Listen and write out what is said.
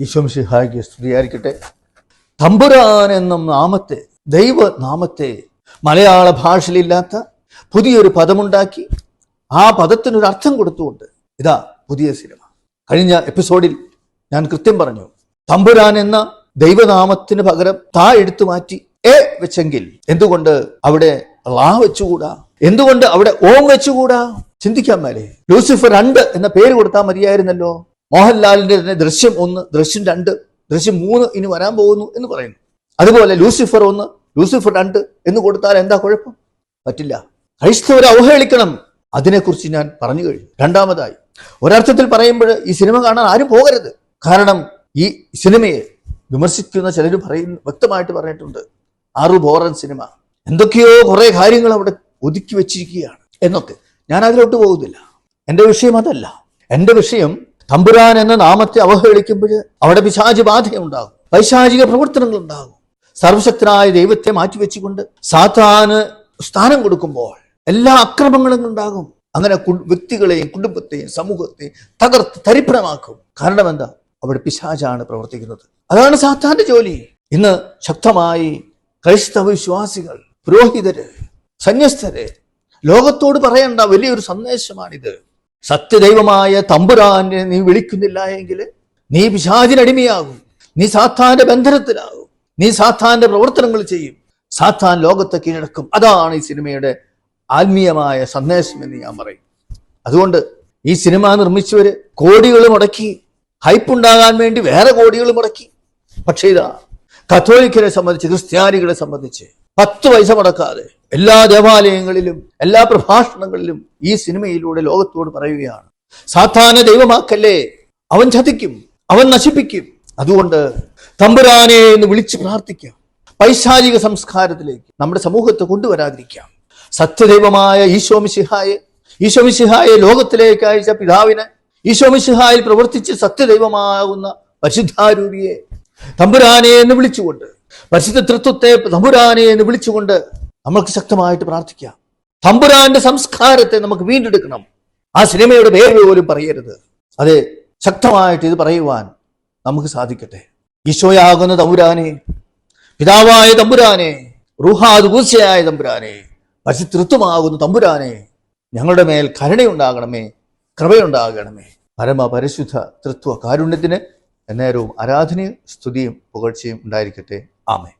ഈശോംഷിഹായിക്ക് സ്തുതിയായിരിക്കട്ടെ. തമ്പുരാൻ എന്ന നാമത്തെ ദൈവനാമത്തെ മലയാള ഭാഷയിലില്ലാത്ത പുതിയൊരു പദമുണ്ടാക്കി ആ പദത്തിനൊരു അർത്ഥം കൊടുത്തുകൊണ്ട് ഇതാ പുതിയ സിനിമ. കഴിഞ്ഞ എപ്പിസോഡിൽ ഞാൻ കൃത്യം പറഞ്ഞു തമ്പുരാൻ എന്ന ദൈവനാമത്തിന് പകരം താ എടുത്തു മാറ്റി എ വെച്ചെങ്കിൽ എന്തുകൊണ്ട് അവിടെ ലാ വെച്ചുകൂടാ? എന്തുകൊണ്ട് അവിടെ ഓം വെച്ചുകൂടാ? ചിന്തിക്കാൻ മേലെ. ലൂസിഫർ രണ്ട് എന്ന പേര് കൊടുത്താൽ മതിയായിരുന്നല്ലോ. മോഹൻലാലിന്റെ തന്നെ ദൃശ്യം ഒന്ന് ദൃശ്യം രണ്ട് ദൃശ്യം മൂന്ന് ഇനി വരാൻ പോകുന്നു എന്ന് പറയുന്നു. അതുപോലെ ലൂസിഫർ ഒന്ന് ലൂസിഫർ രണ്ട് എന്ന് കൊടുത്താൽ എന്താ കുഴപ്പം? പറ്റില്ല. ക്രൈസ്തവരെ അവഹേളിക്കണം. അതിനെക്കുറിച്ച് ഞാൻ പറഞ്ഞു കഴിഞ്ഞു. രണ്ടാമതായി ഒരർത്ഥത്തിൽ പറയുമ്പോൾ ഈ സിനിമ കാണാൻ ആരും പോകരുത്. കാരണം ഈ സിനിമയെ വിമർശിക്കുന്ന ചിലർ പറയുന്ന വ്യക്തമായിട്ട് പറഞ്ഞിട്ടുണ്ട് ആറു ബോറൻ സിനിമ. എന്തൊക്കെയോ കുറെ കാര്യങ്ങൾ അവിടെ ഒതുക്കി വെച്ചിരിക്കുകയാണ് എന്നൊക്കെ. ഞാൻ അതിലോട്ട് പോകുന്നില്ല എന്റെ വിഷയം അതല്ല. എന്റെ വിഷയം തമ്പുരാൻ എന്ന നാമത്തെ അവഹേളിക്കുമ്പോൾ അവിടെ പിശാചി ബാധയുണ്ടാകും. പൈശാചിക പ്രവർത്തനങ്ങൾ ഉണ്ടാകും സർവശക്തനായ ദൈവത്തെ മാറ്റിവെച്ചുകൊണ്ട് സാത്താന് സ്ഥാനം കൊടുക്കുമ്പോൾ എല്ലാ അക്രമങ്ങളും ഉണ്ടാകും. അങ്ങനെ വ്യക്തികളെയും കുടുംബത്തെയും സമൂഹത്തെയും തകർത്ത് തരിപ്പണമാക്കും. കാരണം എന്താ? അവിടെ പിശാചാണ് പ്രവർത്തിക്കുന്നത്. അതാണ് സാത്താന്റെ ജോലി. ഇന്ന് ശക്തമായി ക്രൈസ്തവ വിശ്വാസികൾ പുരോഹിതര് സന്യസ്തര് ലോകത്തോട് പറയേണ്ട വലിയൊരു സന്ദേശമാണിത്. സത്യദൈവമായ തമ്പുരാനെ നീ വിളിക്കുന്നില്ല എങ്കിൽ നീ പിശാചിനടിമയാകും. നീ സാത്താന്റെ ബന്ധനത്തിലാകും. നീ സാത്താന്റെ പ്രവർത്തനങ്ങൾ ചെയ്യും. സാത്താൻ ലോകത്തെ കീഴടക്കും. അതാണ് ഈ സിനിമയുടെ ആത്മീയമായ സന്ദേശം എന്ന് ഞാൻ പറയും. അതുകൊണ്ട് ഈ സിനിമ നിർമ്മിച്ചവര് കോടികൾ മുടക്കി ഹൈപ്പ് ഉണ്ടാകാൻ വേണ്ടി വേറെ കോടികൾ മുടക്കി. പക്ഷേ ഇതാ കത്തോലിക്കരെ സംബന്ധിച്ച് ക്രിസ്ത്യാനികളെ സംബന്ധിച്ച് പത്ത് പൈസ മുടക്കാതെ എല്ലാ ദേവാലയങ്ങളിലും എല്ലാ പ്രഭാഷണങ്ങളിലും ഈ സിനിമയിലൂടെ ലോകത്തോട് പറയുകയാണ്. സാധാരണ ദൈവമാക്കല്ലേ? അവൻ ചതിക്കും അവൻ നശിപ്പിക്കും. അതുകൊണ്ട് തമ്പുരാനെ എന്ന് വിളിച്ച് പ്രാർത്ഥിക്കാം. പൈശാചിക സംസ്കാരത്തിലേക്ക് നമ്മുടെ സമൂഹത്തെ കൊണ്ടുവരാതിരിക്കാം. സത്യദൈവമായ ഈശോമിശിഹായെ ഈശോമിശിഹായെ ലോകത്തിലേക്ക് അയച്ച പിതാവിനെ ഈശോമിശിഹായിൽ പ്രവർത്തിച്ച് സത്യദൈവമാകുന്ന പരിശുദ്ധാരൂപിയെ തമ്പുരാനെ എന്ന് വിളിച്ചുകൊണ്ട് പരിശുദ്ധ തൃത്വത്തെ തമ്പുരാനെ എന്ന് വിളിച്ചുകൊണ്ട് നമുക്ക് ശക്തമായിട്ട് പ്രാർത്ഥിക്കാം. തമ്പുരാന്റെ സംസ്കാരത്തെ നമുക്ക് വീണ്ടെടുക്കണം. ആ സിനിമയുടെ പേര് പോലും പറയരുത്. അതെ ശക്തമായിട്ട് ഇത് പറയുവാൻ നമുക്ക് സാധിക്കട്ടെ. ഈശോയാകുന്ന തമ്പുരാനെ പിതാവായ തമ്പുരാനെ റുഹാദുകൂസയായ തമ്പുരാനെ പരിശുദ്ധൃത്വമാകുന്ന തമ്പുരാനെ ഞങ്ങളുടെ മേൽ കരുണയുണ്ടാകണമേ കൃപയുണ്ടാകണമേ. പരമ പരിശുദ്ധ തൃത്വ കാരുണ്യത്തിന് എന്നേരവും ആരാധനയും സ്തുതിയും പുകഴ്ചയും ഉണ്ടായിരിക്കട്ടെ. ആമേ